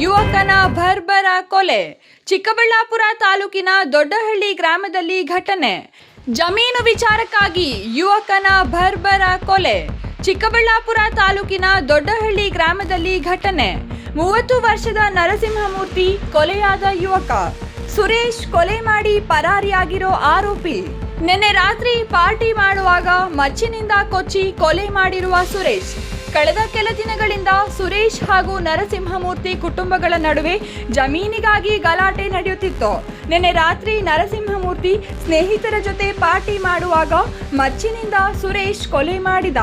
ಯುವಕನ ಭರ್ಬರ ಕೊಲೆ. ಚಿಕ್ಕಬಳ್ಳಾಪುರ ತಾಲೂಕಿನ ದೊಡ್ಡಹಳ್ಳಿ ಗ್ರಾಮದಲ್ಲಿ ಘಟನೆ. ಜಮೀನು ವಿಚಾರಕ್ಕಾಗಿ ಯುವಕನ ಭರ್ಬರ ಕೊಲೆ. ಚಿಕ್ಕಬಳ್ಳಾಪುರ ತಾಲೂಕಿನ ದೊಡ್ಡಹಳ್ಳಿ ಗ್ರಾಮದಲ್ಲಿ ಘಟನೆ. ಮೂವತ್ತು ವರ್ಷದ ನರಸಿಂಹಮೂರ್ತಿ ಕೊಲೆಯಾದ ಯುವಕ. ಸುರೇಶ್ ಕೊಲೆ ಮಾಡಿ ಪರಾರಿಯಾಗಿರೋ ಆರೋಪಿ. ನಿನ್ನೆ ರಾತ್ರಿ ಪಾರ್ಟಿ ಮಾಡುವಾಗ ಮಚ್ಚಿನಿಂದ ಕೊಚ್ಚಿ ಕೊಲೆ ಮಾಡಿರುವ ಸುರೇಶ್. ಕಳೆದ ಕೆಲ ದಿನಗಳಿಂದ ಸುರೇಶ್ ಹಾಗೂ ನರಸಿಂಹಮೂರ್ತಿ ಕುಟುಂಬಗಳ ನಡುವೆ ಜಮೀನಿಗಾಗಿ ಗಲಾಟೆ ನಡೆಯುತ್ತಿತ್ತು. ನಿನ್ನೆ ರಾತ್ರಿ ನರಸಿಂಹಮೂರ್ತಿ ಸ್ನೇಹಿತರ ಜೊತೆ ಪಾರ್ಟಿ ಮಾಡುವಾಗ ಮಚ್ಚಿನಿಂದ ಸುರೇಶ್ ಕೊಲೆ ಮಾಡಿದ.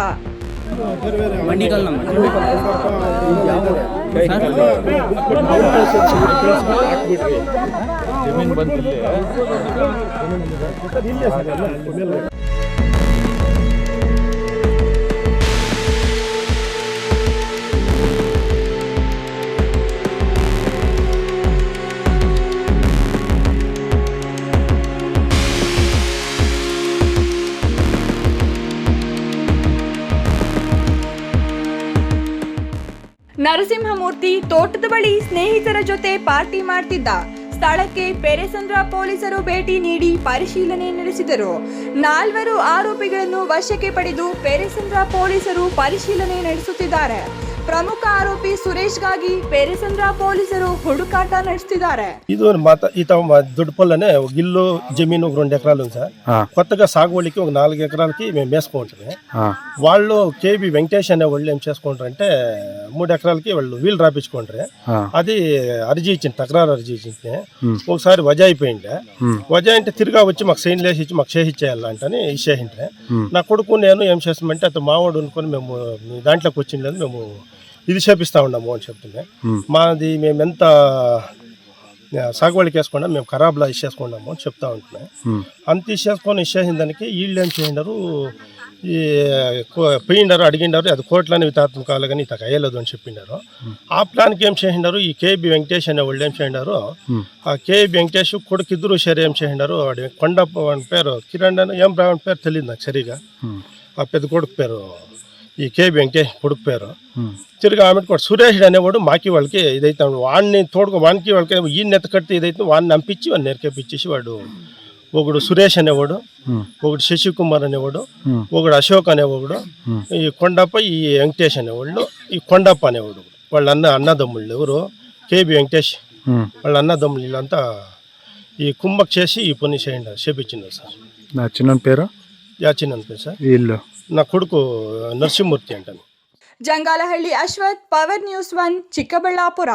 ನರಸಿಂಹಮೂರ್ತಿ ತೋಟದ ಬಳಿ ಸ್ನೇಹಿತರ ಜೊತೆ ಪಾರ್ಟಿ ಮಾಡ್ತಿದ್ದ. ಸ್ಥಳಕ್ಕೆ ಪೆರೆಸಂದ್ರ ಪೊಲೀಸರು ಭೇಟಿ ನೀಡಿ ಪರಿಶೀಲನೆ ನಡೆಸಿದರು. ನಾಲ್ವರು ಆರೋಪಿಗಳನ್ನು ವಶಕ್ಕೆ ಪಡೆದು ಪೆರೆಸಂದ್ರ ಪೊಲೀಸರು ಪರಿಶೀಲನೆ ನಡೆಸುತ್ತಿದ್ದಾರೆ. ಪ್ರಮುಖ ಆರೋಪಿ ಸುರೇಶ್ಗಾಗಿ ಪೇರಿಸಂದ್ರ ಪೊಲೀಸರು ಹುಡುಕಾಟ ನಡೆಸುತ್ತಿದ್ದಾರೆ ಇದು ಈತ ಮ- ದುಡ್ಡು పొల్లనే ఒక ఇల్లు జమీన్ ఒక రెండు ఎకరాలు ఉంది సార్ కొత్తగా సాగుబడికి ఒక నాలుగు ఎకరాలకి మేము వేసుకుంటాము వాళ్ళు కేబి వెంకటేష్ అనే వాళ్ళు ఏం చేసుకుంటారంటే మూడు ఎకరాలకి వాళ్ళు వీళ్ళు రాపించుకుంటారు అది అర్జీ ఇచ్చింది తకరారు అర్జీ ఇచ్చింది ఒకసారి వజా అయిపోయింది వజా అంటే తిరిగా వచ్చి మాకు సైన్ లేసి ఇచ్చి మాకు చేసి ఇచ్చేయాలంటే ఇచ్చేసింటే నా కొడుకు నేను ఏం చేస్తామంటే అతను మావాడు అనుకొని మేము దాంట్లోకి వచ్చింది మేము ఇది చేపిస్తా ఉన్నాము అని చెప్తుండే. మాది మేము ఎంత సాగుబడికి వేసుకున్నా మేము ఖరాబ్లా ఇచ్చేసుకున్నాము అని చెప్తా ఉంటున్నాం అంత ఇచ్చేసుకొని ఇచ్చేసిన దానికి వీళ్ళు ఏం చేయండారు? ఈ పోయిండారు అడిగిండారు అది కోట్లని వితాత్మ కావాలి కానీ ఇతకు అయ్యలేదు అని చెప్పిండారు ఆ ప్లాన్కి ఏం చేసిండారు? ఈ కేబి వెంకటేష్ అనే వాళ్ళు ఏం చేయండారు? ఆ కేబి వెంకటేష్ కొడుకు ఇద్దరు సరే ఏం చేసిండారు? వాడి వాడి పేరు కిరణ్ అని ఏం రావని పేరు తెలియదు నాకు సరిగా. ఆ పెద్ద కొడుకు పేరు ఈ కేబి వెంకటేష్ కొడుకు పేరు తిరిగి ఆమె కూడా సురేష్ అనేవాడు మాకి వాళ్ళకి ఇదైతే వాడిని తోడుకు వానికి వాళ్ళకి ఈయన ఎత్త కడితే ఇదైతే వాడిని నంపించి వాడిని నెరకేపించేసి వాడు ఒకడు సురేష్ అనేవాడు ఒకడు శశికుమార్ అనేవాడు ఒకడు అశోక్ అనేవాడు ఈ కొండప్ప ఈ వెంకటేష్ అనేవాళ్ళు ఈ కొండప్ప అనేవాడు. వాళ్ళ అన్న అన్నదమ్ముళ్ళు ఎవరు? K B Venkatesh. వాళ్ళ అన్నదమ్ముళ్ళు వీళ్ళంతా ఈ కుంభక్ చేసి ఈ పని చేయండి చేపించింది సార్. నా చిన్న పేరు? ಯಾಚಿನ್ ಅಂತ ಸರ್? ಇಲ್ಲ. ನಾ కొడుకు నరసింహమూర్తి అంటాను Jangalahalli Ashwath power news one Chikkaballapur.